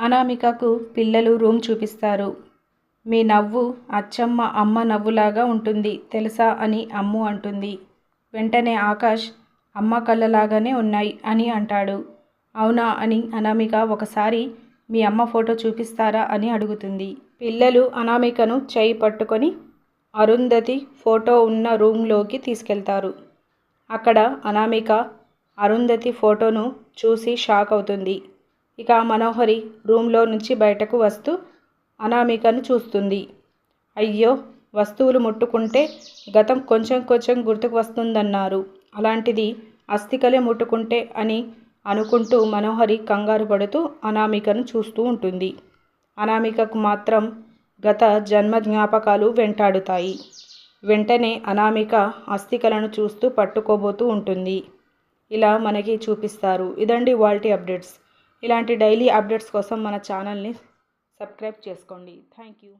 అనామికకు పిల్లలు రూమ్ చూపిస్తారు. మీ నవ్వు అచ్చమ్మ అమ్మ నవ్వులాగా ఉంటుంది తెలుసా అని అమ్ము అంటుంది. వెంటనే ఆకాష్ అమ్మ కళ్ళలాగానే ఉన్నాయి అని అంటాడు. అవునా అని అనామిక ఒకసారి మీ అమ్మ ఫోటో చూపిస్తారా అని అడుగుతుంది. పిల్లలు అనామికను చేయి పట్టుకొని అరుంధతి ఫోటో ఉన్న రూమ్లోకి తీసుకెళ్తారు. అక్కడ అనామిక అరుంధతి ఫోటోను చూసి షాక్ అవుతుంది. ఇక మనోహరి రూమ్లో నుంచి బయటకు వస్తూ అనామికను చూస్తుంది. అయ్యో వస్తువులు ముట్టుకుంటే గతం కొంచెం కొంచెం గుర్తుకు వస్తుందన్నారు. అలాంటిది అస్థికలే ముట్టుకుంటే అని అనుకుంటూ మనోహరి కంగారు పడుతూ అనామికను చూస్తూ ఉంటుంది. అనామికకు మాత్రం గత జన్మ జ్ఞాపకాలు వెంటాడుతాయి. వెంటనే అనామిక అస్థికలను చూస్తూ పట్టుకోబోతూ ఉంటుంది. ఇలా మనకి చూపిస్తారు. ఇదండి వాల్టీ అప్డేట్స్. ఇలాంటి డైలీ అప్డేట్స్ కోసం మన ఛానల్ని సబ్స్క్రైబ్ చేసుకోండి. Thank you